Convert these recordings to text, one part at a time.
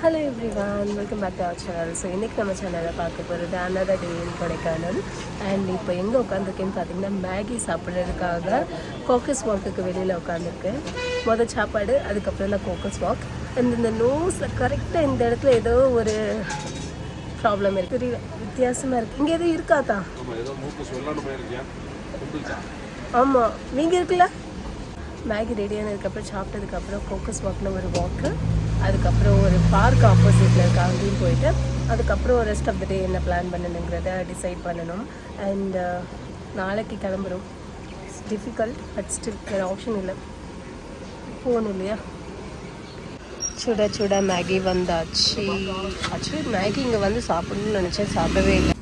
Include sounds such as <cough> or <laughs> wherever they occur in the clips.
Hello everyone welcome back to our channel so இன்றைக்கி நம்ம சேனலில் பார்க்க போகிறது another day in Kodaikanal. And இப்போ எங்கே உட்காந்துருக்கேன்னு பார்த்தீங்கன்னா மேகி சாப்பிட்றதுக்காக கோக்கஸ் வாக்குக்கு வெளியில் உட்காந்துருக்கேன் மொதல் சாப்பாடு அதுக்கப்புறம் தான் கோக்கஸ் வாக் அண்ட் இந்த நோஸில் கரெக்டாக இந்த இடத்துல ஏதோ ஒரு ப்ராப்ளம் இருக்குது வித்தியாசமாக இருக்குது இங்கே எதுவும் இருக்காதா ஆமாம் நீங்கள் இருக்குல்ல? மேகி ரெடி ஆனதுக்கப்புறம் சாப்பிட்டதுக்கப்புறம் ஃபோக்கஸ் வாக்கில் ஒரு வாக்கு அதுக்கப்புறம் ஒரு பார்க் ஆப்போசிட்டில் இருக்க அங்கேயும் போயிட்டு அதுக்கப்புறம் ரெஸ்ட் ஆஃப் த டே என்ன பிளான் பண்ணணுங்கிறத டிசைட் பண்ணணும். அண்ட் uh, நாளைக்கு கிளம்புறோம். இட்ஸ் டிஃபிகல்ட் பட் ஸ்டில் வேறு ஆப்ஷன் இல்லை. போகணும் இல்லையா? சுட சுட மேகி வந்தாச்சு. ஆக்சுவலி மேகி இங்கே வந்து சாப்பிடணும்னு நினச்சேன் சாப்பிடவே இல்லை.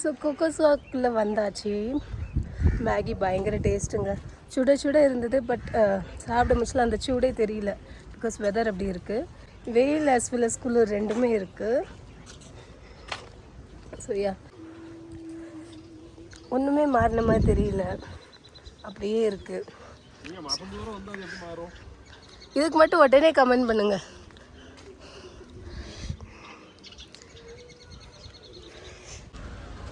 ஸோ கோகோஸ் வாக்கில் வந்தாச்சு. மேகி பயங்கர டேஸ்ட்டுங்க சுட சுட இருந்தது பட் சாப்பிட முடிச்சல அந்த சூடே தெரியல. பிகாஸ் வெதர் அப்படி இருக்குது வெயில் as well as குளிர் ரெண்டுமே இருக்குது சரியா ஒன்றுமே மாறின மாதிரி தெரியல. அப்படியே இருக்குது இதுக்கு மட்டும் உடனே கமெண்ட் பண்ணுங்க.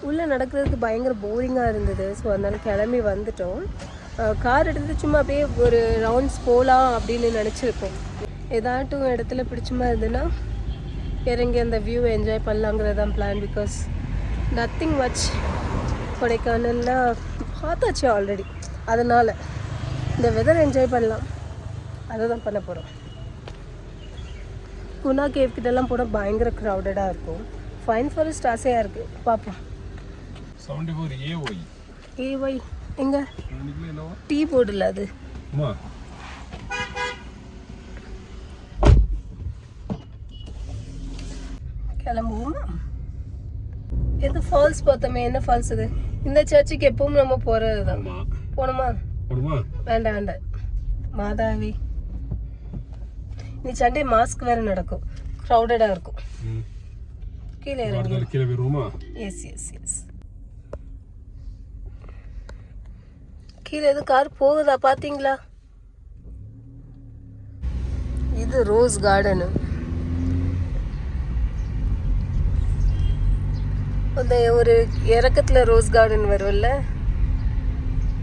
உள்ளே நடக்கிறதுக்கு பயங்கர போரிங்காக இருந்தது. ஸோ அதனால் கிளம்பி வந்துட்டோம். கார் எடுத்து சும்மா அப்படியே ஒரு ரவுண்ட்ஸ் போகலாம் அப்படின்னு நினச்சிருக்கோம் ஏதாட்டும் இடத்துல பிடிச்சமா இருந்ததுன்னா இறங்கி அந்த வியூ என்ஜாய் பண்ணலாங்கிறது தான் பிளான் பிகாஸ் நத்திங் மச் கொடைக்கானல்னால் பார்த்தாச்சு ஆல்ரெடி அதனால் இந்த வெதர் என்ஜாய் பண்ணலாம். அதை தான் பண்ண போகிறோம் குணா கேவ் கிட்டலாம் போனால் பயங்கர க்ரௌடடாக இருக்கும். ஃபைன் ஃபாரஸ்ட் ஆசையாக இருக்குது பார்ப்போம். Seventy four A Y A Y எங்கே? இன்னைக்குல என்னவா டீ போர்டில் அது. கிளம்புவோமா? எது ஃபால்ஸ் பார்த்தோமே என்ன ஃபால்ஸ் இது? இந்த சர்ச்சுக்கு எப்பவும் நம்ம போகிறது தான். போடுமா வேண்டாம் வேண்டாம். மாதாவி. நீ சண்டே மாஸ்க் வேறு நடக்கும். க்ரௌடடாக இருக்கும். கீழே இறங்கி. கீழே எஸ் எஸ் எஸ் கீழே எதுவும் கார் போகுதா பார்த்தீங்களா இது ரோஸ் கார்டனு அந்த ஒரு இறக்கத்துல ரோஸ் கார்டன் வரும்ல?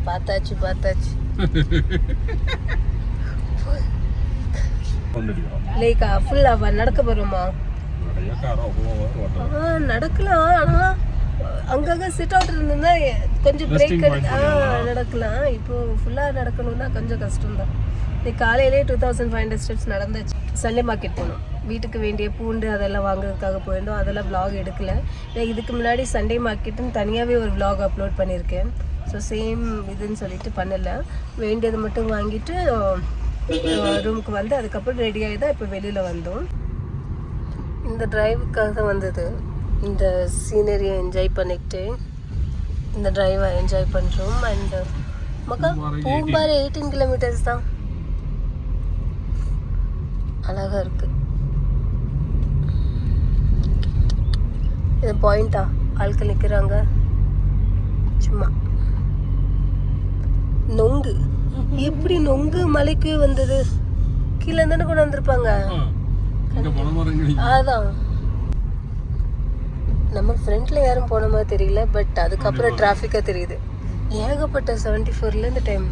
பார்த்தாச்சு பார்த்தாச்சு. லேக்கா ஃபுல்லாக நடக்க போகிறோமா நடக்கலாம் ஆனா அங்கங்க சிட் அவுட் இருந்ததுன்னா கொஞ்சம் பிரேக் நடக்கலாம். இப்போ ஃபுல்லா நடக்கணும்னா கொஞ்சம் கஷ்டம் தான் இன்னைக்கு காலையிலே two thousand five hundred steps நடந்தாச்சு. Sunday market போனோம். வீட்டுக்கு வேண்டிய பூண்டு அதெல்லாம் வாங்குறதுக்காக போயிருந்தோம். அதெல்லாம் vlog எடுக்கல. நான் இதுக்கு முன்னாடி சண்டே மார்க்கெட்டுன்னு தனியாகவே ஒரு vlog அப்லோட் பண்ணியிருக்கேன். ஸோ சேம் இதுன்னு சொல்லிட்டு பண்ணல. வேண்டியது மட்டும் வாங்கிட்டு ரூமுக்கு வந்து அதுக்கப்புறம் ரெடி ஆகி தான் இப்போ வெளியில் வந்தோம். இந்த டிரைவுக்காக தான் வந்தது. இந்த சீனரியை என்ஜாய் பண்ணிக்கிட்டு இந்த டிரைவை என்ஜாய் பண்ணுறோம் அண்ட் மக்கா பூம்பாறை எயிட்டீன் கிலோமீட்டர்ஸ் தான். அழகாக இருக்கு. இது பாயிண்டா ஆட்கள் நிற்கிறாங்க சும்மா. நொங்கு. எப்படி நொங்கு மலைக்கு வந்தது? கீழே தானே கொண்டு வந்திருப்பாங்க? அதான். நம்ம ஃப்ரண்ட்ல யாரும் போன மாதிரி தெரியல பட் அதுக்கப்புறம் டிராஃபிக்காக தெரியுது. ஏகப்பட்ட செவன்டி ஃபோர்ல இந்த டைம்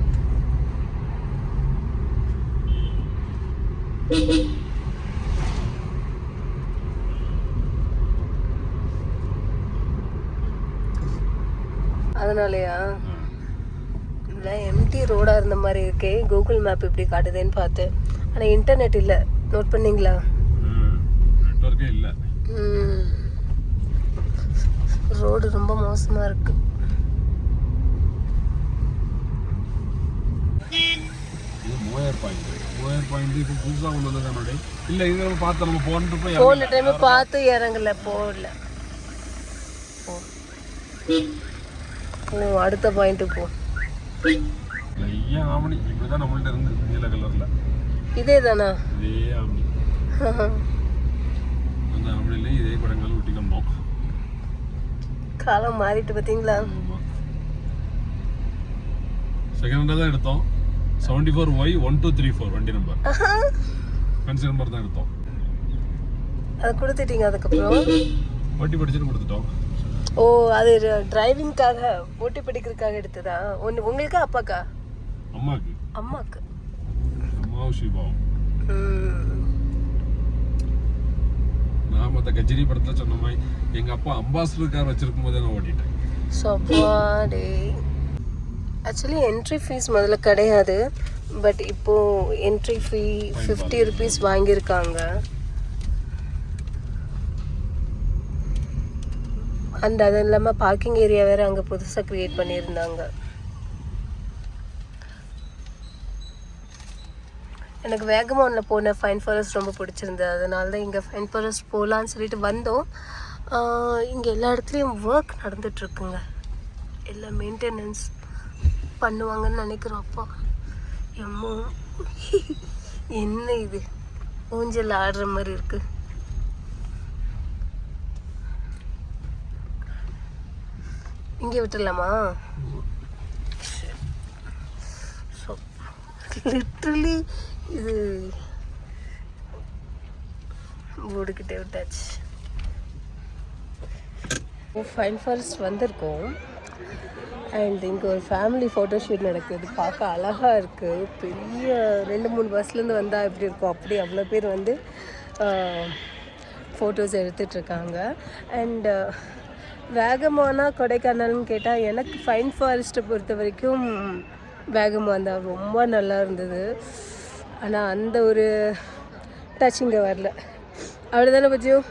அதனாலயா? இல்லை எம்டி ரோடாக இருந்த மாதிரி இருக்கே. கூகுள் மேப் இப்படி காட்டுதேன்னு பார்த்தேன். ஆனால் இன்டர்நெட் இல்லை. நோட் பண்ணீங்களா? நெட்ஒர்க்கே இல்லை. ரோடு ரொம்ப மோசமா இருக்கு. இது மோயர் பாயிண்ட் மோயர் பாயிண்ட் இப்போ புதுசாக ஒன்று வந்தது என்னோட இல்லை இது நம்ம பார்த்து நம்ம போன்ட்டு போய் போன டைம் பார்த்து இறங்கல போகல அடுத்த பாயிண்ட் போ. இதே தானா? இதே ஆமணி <laughs> இதே குடங்கள் ஊட்டி வந்தோம் காலம் மாறிட்டு பார்த்தீங்களா செகண்ட் ஹேண்டாக தான் எடுத்தோம். Seventy four Y one two three four வண்டி நம்பர் ஃபேன்சி நம்பர் தான் எடுத்தோம். அதை கொடுத்துட்டீங்க அதுக்கப்புறம்? வண்டி படிச்சுட்டு கொடுத்துட்டோம். ஓ அது டிரைவிங்காக ஓட்டி படிக்கிறதுக்காக எடுத்ததா? ஒன்று உங்களுக்கா அப்பாக்கா? அம்மாக்கு. அம்மாக்கு. அம்மாவும் சிவாவும் மற்ற கஜினி படத்தில் சொன்ன மாதிரி எங்கள் அப்பா அம்பாசிடர் கார் வச்சிருக்கும் போதே நான் ஓட்டிட்டேன். ஆக்சுவலி என்ட்ரி ஃபீஸ் முதல்ல கிடையாது. பட் இப்போ என்ட்ரி ஃபீ ஃபிஃப்டி ருபீஸ் வாங்கியிருக்காங்க. அண்ட் அது இல்லாமல் பார்க்கிங் ஏரியா வேறு அங்கே புதுசாக க்ரியேட் பண்ணியிருந்தாங்க. எனக்கு வேகமானில் போன ஃபைன் ஃபாரஸ்ட் ரொம்ப பிடிச்சிருந்தது. அதனால தான் இங்கே ஃபைன் ஃபாரஸ்ட் போகலான்னு சொல்லிட்டு வந்தோம். இங்கே எல்லா இடத்துலையும் ஒர்க் நடந்துட்டுருக்குங்க. எல்லாம் மெயின்டெனன்ஸ் பண்ணுவாங்கன்னு நினைக்கிறோம் அப்பா. எம்மோ. என்ன இது? ஊஞ்சல் ஆடுற மாதிரி இருக்கு. இங்கே விட்டுடலாமா? ஸோ லிட்ரலி இது ஓடுக்கிட்டே விட்டாச்சு. ஃபைன் ஃபாரஸ்ட் வந்திருக்கோம். அண்ட் இங்கே ஒரு ஃபேமிலி ஃபோட்டோஷூட் நடக்குது. பார்க்க அழகாக இருக்குது பெரிய ரெண்டு மூணு பஸ்லேருந்து வந்தால் எப்படி இருக்கும்? அப்படி அவ்வளோ பேர் வந்து ஃபோட்டோஸ் எடுத்துட்ருக்காங்க அண்ட் வேகமானா கொடைக்கானல்னு கேட்டால் எனக்கு ஃபைன் ஃபாரஸ்ட்டை பொறுத்த வரைக்கும் வேகமாக தான் ரொம்ப நல்லா இருந்தது. ஆனால் அந்த ஒரு டச் இங்கே வரல. அவ்வளோதானே பச்சியும்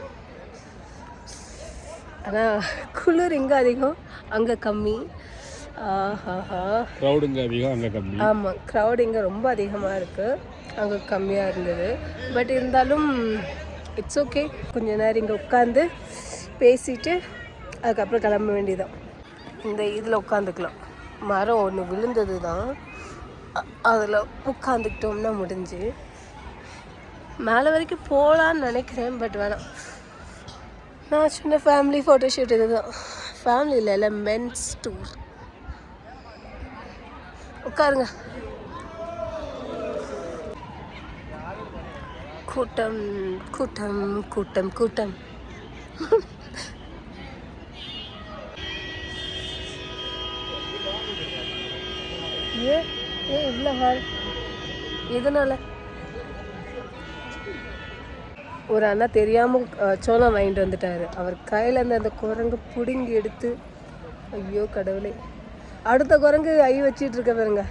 ஆனால் குளிர் இங்கே அதிகம்? அங்கே கம்மி. அதிகம் அங்கே கம்மி. ஆமாம் க்ரௌட் இங்கே ரொம்ப அதிகமாக இருக்குது அங்கே கம்மியாக இருந்தது. பட் இருந்தாலும் இட்ஸ் ஓகே கொஞ்ச நேரம் இங்கே உட்காந்து பேசிட்டு அதுக்கப்புறம் கிளம்ப வேண்டியதான் இந்த இதில் உட்காந்துக்கலாம் மரம் ஒன்று விழுந்தது தான் அதில் உட்காந்துக்கிட்டோம்னா முடிஞ்சு. மேலே வரைக்கும் போகலான்னு நினைக்கிறேன் பட் வேணாம். நான் சின்ன ஃபேமிலி ஃபோட்டோஷூட் இதுதான். ஃபேமிலியில் எல்லாம் இல்லை மென்ஸ் டூர் உட்காருங்க. கூட்டம் கூட்டம் கூட்டம் கூட்டம். ஏன் ஏன் இவ்வளோ ஹால் எதனால்? ஒரு அண்ணா தெரியாமல் சோளம் வாங்கிட்டு வந்துட்டார். அவர் கையில் இருந்த அந்த குரங்கு பிடுங்கி எடுத்து ஐயோ கடவுளே. அடுத்த குரங்கு ஐ வச்சிட்டு இருக்க பாருங்க.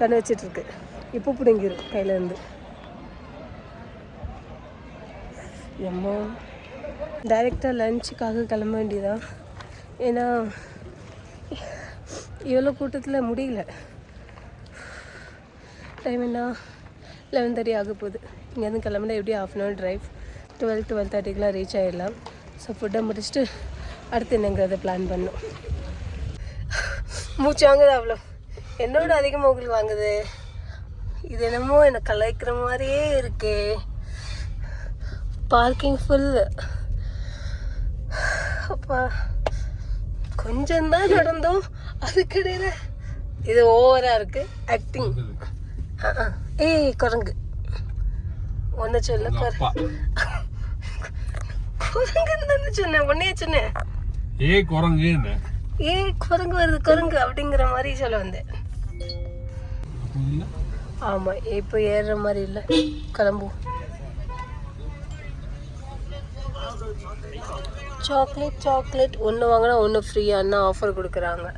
கண் வச்சிட்டு இருக்கு. இப்போ பிடுங்கிரும் கையிலேருந்து எம்மோ டைரெக்டாக லஞ்சுக்காக கிளம்ப வேண்டியதான் ஏன்னா இவ்வளோ கூட்டத்தில் முடியல. டைம் என்ன? லெவன் தேர்ட்டி ஆக போகுது. இங்கேருந்து கிளம்புனா எப்படியும் half an hour drive twelve twelve தேர்ட்டிக்கெலாம் reach ஆகிடலாம் ஸோ ஃபுட்டை முடிச்சுட்டு அடுத்து என்னங்கிறத பிளான் பண்ணோம். மூச்சு வாங்குது அவ்வளோ என்னோட அதிகமாக உங்களுக்கு வாங்குது? இது என்னமோ என்னை கலாய்க்கிற மாதிரியே இருக்கே. பார்க்கிங் ஃபுல் அப்பா கொஞ்சம் தான் நடந்தோம். அதுக்கிடையில இது ஓவராக இருக்குது ஆக்டிங் ஏய் குரங்கு. ஒன்று சொல்ல உங்க குர அப்பா. குரங்குன்னு தானே சொன்னேன். உன்னையே சொன்னேன். ஏ குரங்கு ஏய் குரங்கு வருது குரங்கு அப்படிங்கிற மாதிரி சொல்ல வந்தேன். ஆமாம் இப்போ ஏறுற மாதிரி இல்லை. கிளம்புவோம் சாக்லேட் சாக்லேட் ஒன்று வாங்கினா ஒன்று ஃப்ரீயானா ஆஃபர் கொடுக்குறாங்க?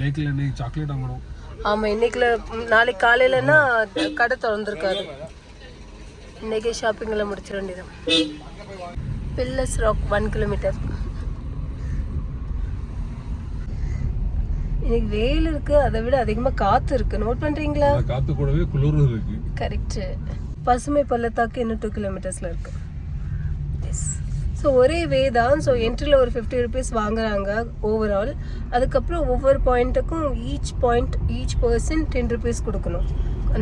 லேக்கில் சாக்லேட் வாங்கணும். ஆமாம் இன்னைக்குல நாளைக்கு காலையிலன்னா கடை திறந்துருக்காது. இன்னைக்கே ஷாப்பிங்கில் முடிச்சிட வேண்டியதான் பில்லஸ் ராக் ஒன் கிலோமீட்டர் இன்னைக்கு வெயில் இருக்கு அதை விட அதிகமாக காற்று இருக்கு. நோட் பண்ணுறீங்களா காத்து கூடவே குளிரும் இருக்கு. கரெக்டு பசுமை பள்ளத்தாக்கு இன்னும் டூ கிலோமீட்டர்ஸில் இருக்கு. எஸ் ஸோ ஒரே வே தான். ஸோ என்ட்ரியில் ஒரு ஃபிஃப்டி ருபீஸ் வாங்குறாங்க ஓவரால் அதுக்கப்புறம் ஒவ்வொரு பாயிண்ட்டுக்கும் each point each person ten rupees கொடுக்கணும்.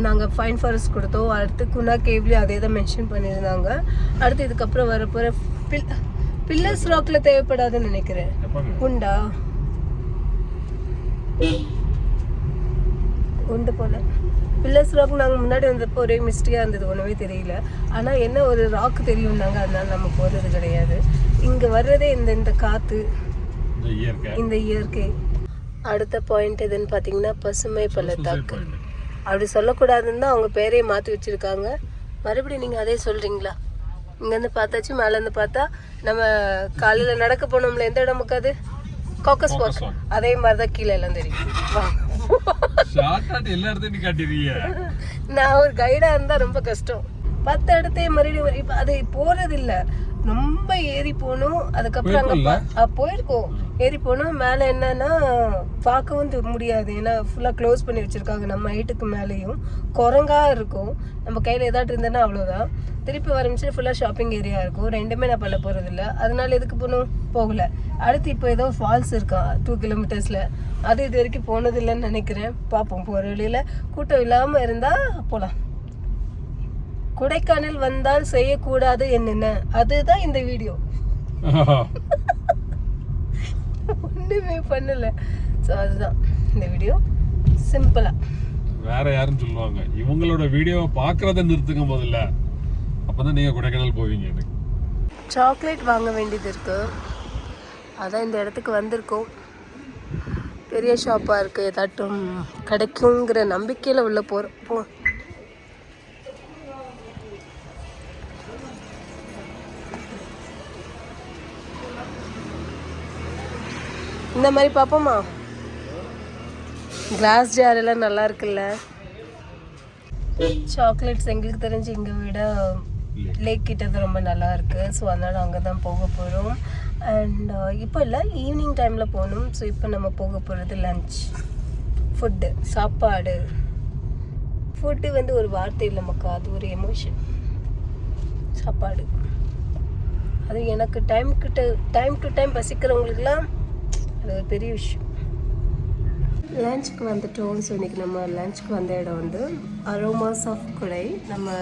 நாங்கள் ஃபைன் ஃபாரஸ்ட் கொடுத்தோம். அடுத்து குணா கேவ்லேயும் அதே தான் மென்ஷன் பண்ணியிருந்தாங்க. அடுத்து இதுக்கப்புறம் வரப்போகிற பில் பில்லர்ஸ் ராக்ல தேவைப்படாதுன்னு நினைக்கிறேன். உண்டா உண்டு போல. பில்லர்ஸ் ராக் நாங்கள் முன்னாடி வந்தப்போ ஒரே மிஸ்டியாக இருந்தது ஒன்றுமே தெரியல. ஆனால் என்ன ஒரு ராக் தெரியும்னாங்க அதனால நம்ம போகிறது கிடையாது. இங்கே வர்றதே இந்த இந்த காற்று இந்த இயற்கை. அடுத்த பாயிண்ட் எதுன்னு பார்த்தீங்கன்னா பசுமை பள்ளத்தாக்கு. அப்படி சொல்லக்கூடாதுன்னு தான் அவங்க பேரையே மாற்றி வச்சிருக்காங்க. மறுபடியும் நீங்கள் அதே சொல்கிறீங்களா இங்கேருந்து பார்த்தாச்சு மேலேருந்து பார்த்தா நம்ம காலையில் நடக்க போனோம்ல எந்த இடம் அது காக்கஸ் Walk. அதே மாதிரி தான் கீழே எல்லாம் தெரியும். வா. ஷார்ட் எல்லா இடத்தையும் நீ நான் ஒரு கைடாக இருந்தால் ரொம்ப கஷ்டம். பத்து இடத்தையும் மறுபடியும் ஒரு- இப்ப அது போகிறது இல்லை ரொம்ப ஏறி போகணும் அதுக்கப்புறம் அங்கே? போயிருக்கோம். ஏறி போனால் மேலே என்னன்னா பார்க்கவும் முடியாது. ஏன்னா ஃபுல்லாக க்ளோஸ் பண்ணி வச்சுருக்காங்க நம்ம ஹைட்டுக்கு மேலேயும். குரங்கா இருக்கும். நம்ம கையில் ஏதாட்டு இருந்தேன்னா அவ்வளோதான் திருப்பி ஆரம்பிச்சு ஃபுல்லாக ஷாப்பிங் ஏரியா இருக்கும். ரெண்டுமே நான் பண்ண போகிறதில்ல அதனால எதுக்கு போகணும் போகல. அடுத்து இப்போ ஏதோ ஃபால்ஸ் இருக்கா டூ கிலோமீட்டர்ஸில் அது இது வரைக்கும் போனதில்லைன்னு நினைக்கிறேன். பார்ப்போம். போகிற வழியில் கூட்டம் இல்லாமல் இருந்தால் போகலாம் கொடைக்கானல் வந்தால் செய்யக்கூடாது என்னென்ன? அதுதான் இந்த வீடியோ. ஒன்றுமே பண்ணல. ஸோ அதுதான் இந்த வீடியோ. சிம்பிளா வேற யாருன்னு சொல்லுவாங்க. இவங்களோட வீடியோவை பாக்குறத நிறுத்துங்க முதல்ல. அப்பதான் நீங்க கொடைக்கானல் போவீங்க எனக்கு. சாக்லேட் வாங்க வேண்டியது இருக்கு. அதான் இந்த இடத்துக்கு வந்திருக்கோம். பெரிய ஷாப்பாக இருக்கு. ஏதாட்டும் கிடைக்குங்கிற நம்பிக்கையில் உள்ள போகிறோம் இந்த மாதிரி பார்ப்போமா கிளாஸ் ஜார் எல்லாம் நல்லா இருக்குல்ல? சாக்லேட்ஸ் எங்களுக்கு தெரிஞ்சு இங்கே விட லேக் கிட்டது ரொம்ப நல்லா இருக்கு. ஸோ அதனால் அங்கே தான் போக போகிறோம் அண்ட் uh, இப்போ இல்லை ஈவினிங் டைமில் போகணும். ஸோ இப்போ நம்ம போக போகிறது லஞ்ச் ஃபுட்டு சாப்பாடு. ஃபுட்டு வந்து ஒரு வார்த்தை இல்லை மக்கா அது ஒரு எமோஷன் சாப்பாடு. அது எனக்கு டைம் கிட்ட டைம் டு டைம் பசிக்கிறவங்களுக்குலாம் அது ஒரு பெரிய விஷயம். லஞ்சுக்கு வந்துட்டோம் ஸோ இன்றைக்கி நம்ம லஞ்சுக்கு வந்த இடம் வந்து அரோமாஸ் ஆஃப் குடை. நம்ம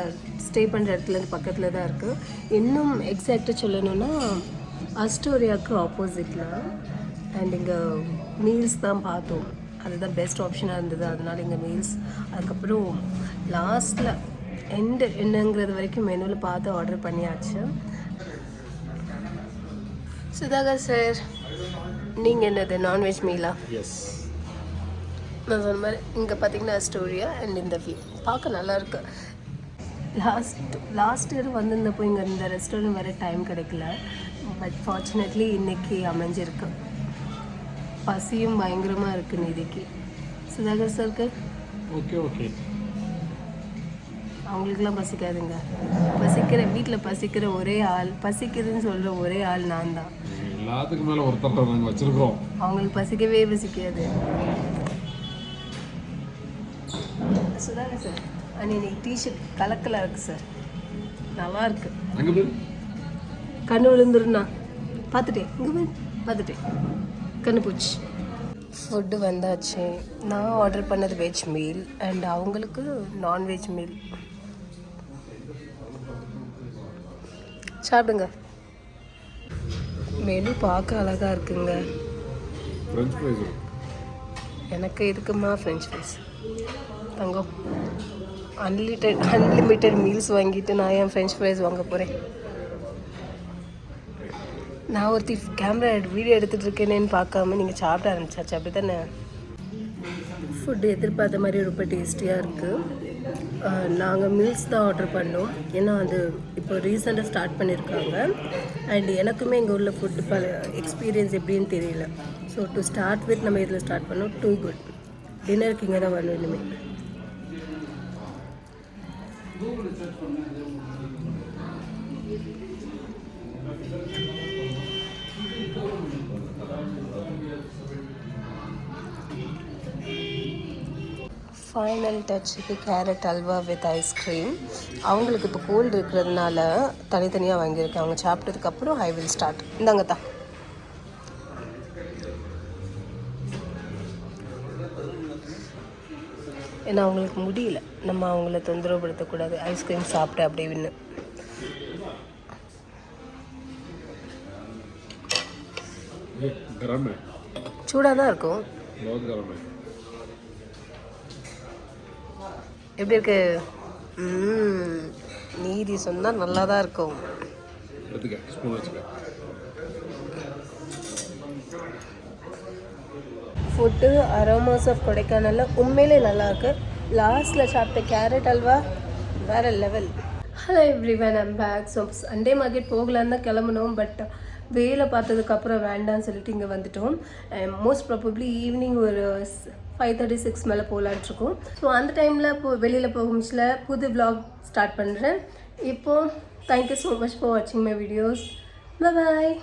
ஸ்டே பண்ணுற இடத்துல பக்கத்தில் தான் இருக்குது இன்னும் எக்ஸாக்டாக சொல்லணும்னா அஸ்டோரியாவுக்கு ஆப்போசிட்டில் அண்ட் இங்கே மீல்ஸ் தான் பார்த்தோம். அதுதான் பெஸ்ட் ஆப்ஷனாக இருந்தது. அதனால் இங்கே மீல்ஸ் அதுக்கப்புறம் லாஸ்ட்டில் எண்டு என்னங்கிறது வரைக்கும் மெனுவில் பார்த்து ஆர்டர் பண்ணியாச்சு. சுதாகர் சார் நீங்கள் என்னது? நான்வெஜ் மீலா எஸ் நான் சொன்ன மாதிரி இங்கே பார்த்தீங்கன்னா ஸ்டோரியா அண்ட் இந்த வியூ பார்க்க நல்லா இருக்கு லாஸ்ட் லாஸ்ட் இயர் வந்திருந்தப்போ இங்கே இந்த ரெஸ்டாரண்ட் வர டைம் கிடைக்கல. பட் ஃபார்ச்சுனேட்லி இன்னைக்கு அமைஞ்சிருக்கு. பசியும் பயங்கரமாக இருக்குது நிதிக்கு. சுதாகர் சாருக்கு ஓகே ஓகே அவங்களுக்குலாம் பசிக்காதுங்க. பசிக்கிற வீட்டில் பசிக்கிற ஒரே ஆள் பசிக்குதுன்னு சொல்கிற ஒரே ஆள் நான் தான். எல்லாத்துக்கும் மேல ஒருத்தர் நாங்க வச்சிருக்கிறோம். அவங்களுக்கு பசிக்கவே பசிக்காது. சுதாகர் சார் அண்ட் இன்னைக்கு டிஷர்ட் கலக்கலாக இருக்கு சார். நல்லா இருக்கு. அங்க போய் கண்ணு விழுந்துருண்ணா பார்த்துட்டேன். இங்கே போய் பார்த்துட்டேன். கண்ணு போச்சு. ஃபுட்டு வந்தாச்சு. நான் ஆர்டர் பண்ணது வெஜ் மீல் அண்ட் அவங்களுக்கு நான்வெஜ் மீல் சாப்பிடுங்க. மெனு பார்க்க அழகாக இருக்குங்க. ஃப்ரெஞ்ச் ஃப்ரைஸ் எனக்கு இருக்குமா ஃப்ரெஞ்ச் ஃப்ரைஸ் தங்கம். அன்லிமிட்டட் அன்லிமிட்டெட் மீல்ஸ் வாங்கிட்டு நான் ஏன் ஃப்ரெஞ்ச் ஃப்ரைஸ் வாங்க போகிறேன் நான் ஒருத்தி கேமரா வீடியோ எடுத்துகிட்டு இருக்கேனேன்னு பார்க்காம நீங்கள் சாப்பிட ஆரம்பிச்சாச்சு அப்படி தானே ஃபுட்டு எதிர்பார்த்த மாதிரி ரொம்ப டேஸ்டியாக இருக்குது நாங்கள் மீல்ஸ் தான் ஆர்டர் பண்ணோம். ஏன்னா அது இப்போ ரீசெண்டாக ஸ்டார்ட் பண்ணியிருக்காங்க அண்ட் எனக்குமே இங்கே உள்ள ஃபுட்டு பல எக்ஸ்பீரியன்ஸ் எப்படின்னு தெரியல. ஸோ டு ஸ்டார்ட் வித் நம்ம இதில் ஸ்டார்ட் பண்ணோம். டூ குட் டின்னருக்கு இங்கே தான் வரணும் இனிமேல் final டச்சுக்கு carrot halwa with ice cream அவங்களுக்கு இப்போ கோல்டு இருக்கிறதுனால தனித்தனியாக வாங்கியிருக்கேன். அவங்க சாப்பிட்டதுக்கப்புறம் ஐ வில் ஸ்டார்ட் இந்தாங்க தான் ஏன்னா அவங்களுக்கு முடியல. நம்ம அவங்கள தொந்தரவுப்படுத்தக்கூடாது ஐஸ்கிரீம் சாப்பிட்டு அப்படியே வின்னு. சூடாக தான் இருக்கும். எப்படி இருக்கு? ம், நீதி சொன்னால் நல்லா தான் இருக்கும் ஃபுட்டு அரோமாஸ் ஆஃப் கொடைக்கானலில் உண்மையிலே நல்லா இருக்கு. லாஸ்ட்டில் சாப்பிட்ட கேரட் அல்வா வேற level hello everyone I'm back so Sunday market போகலான்னு தான் கிளம்பணும் பட் வேலை பார்த்ததுக்கப்புறம் வேண்டாம்னு சொல்லிட்டு இங்கே வந்துட்டோம். மோஸ்ட் ப்ராபப்ளி ஈவினிங் ஒரு ஃபைவ் தேர்ட்டி சிக்ஸ் மேலே போகலான்ட்ருக்கோம் ஸோ அந்த டைமில் இப்போ வெளியில் போகும்ச்சில் புது vlog ஸ்டார்ட் பண்ணுறேன் இப்போது thank you so much for வாட்சிங் மை வீடியோஸ் பாய்